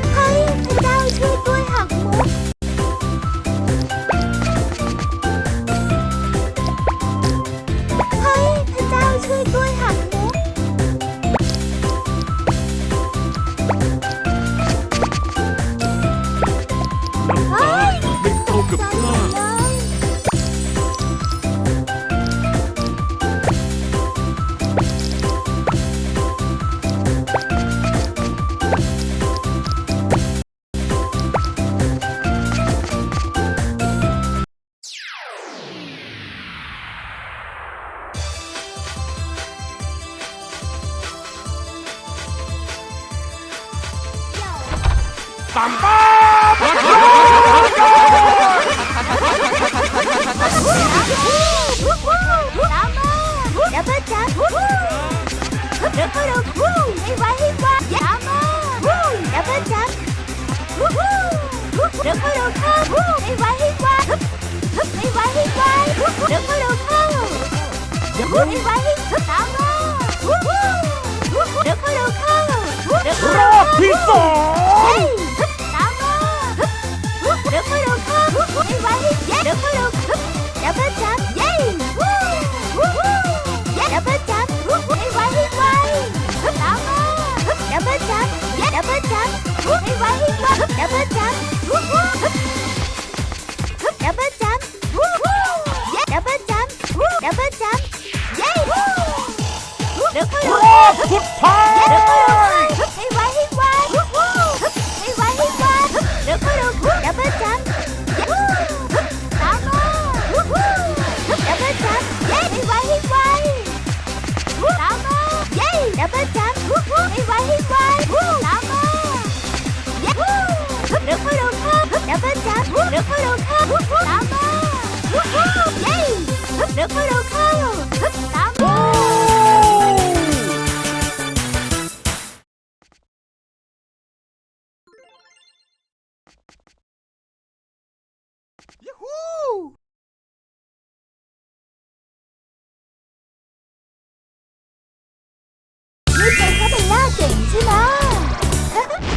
ด เฮ้ย ให้ไวให้ตามมาเดี๋ยวก็เราเข้าเดี๋ยวก็ ร เรา อบที่สอง ตามมาเดี๋ยวก็เราเข้าให้ไวให้เดี๋ยวก็เราดับเบิลจัมป์เย้ดับเบิ เบิลจัมป์ดับเบิลจัมป์ให้ไวให้ไวดับเบิลจัมป์ดับเบิลจัมป์ดับเบิลจัมป์ดับเบิลจัมป์เย้เดี๋ยวก็รเราอบสุดท้ายเดี๋ยวก็เราให้ไวให้ไวให้ไวให้ไวเดี๋ยวก็เราดับเบิลจัมป์ตามมาดับเบิลจัมเย้ให้ไวให้ไวตามมาเย้ดับเบิลจัมให้ไวให้ไวตามมาเย้เดี๋ยวก็เราเข้าดับเบิลจัมเดี๋ยวก็เราเข้าตามมาเย้เดี๋ยวก็เข้าตามมานี่เป็นเพรา 你在这里啦，对不住。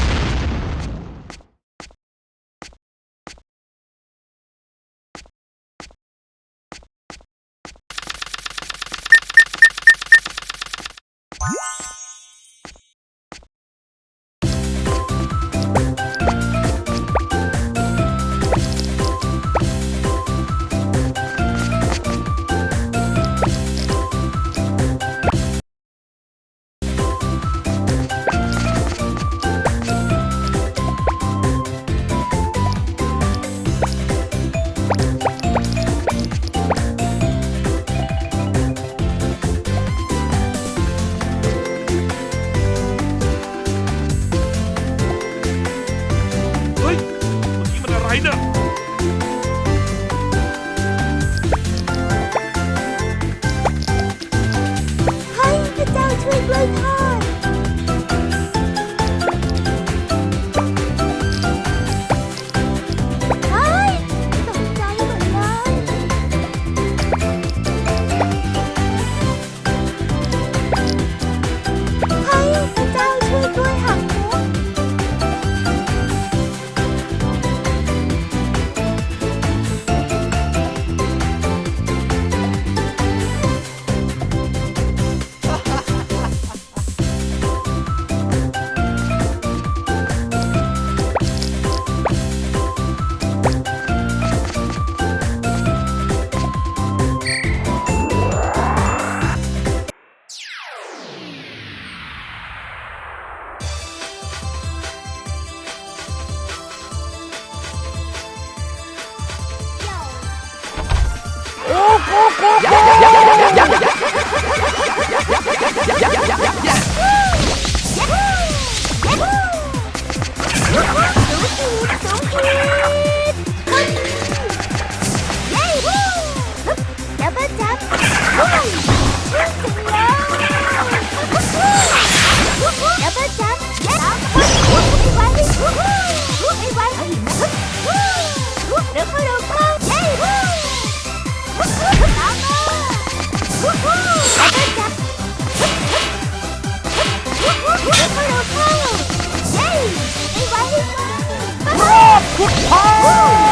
我操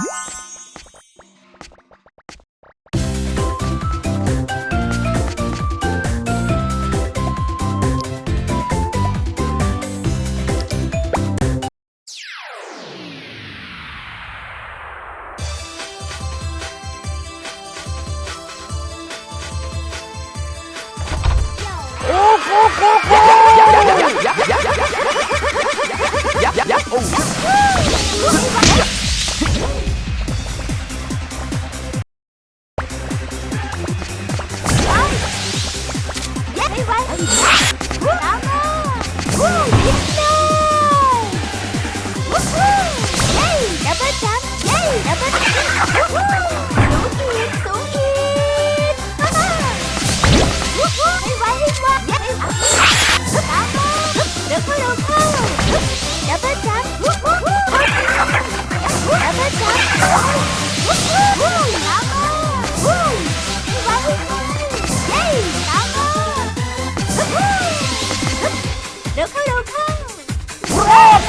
Woo!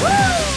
Woohoo!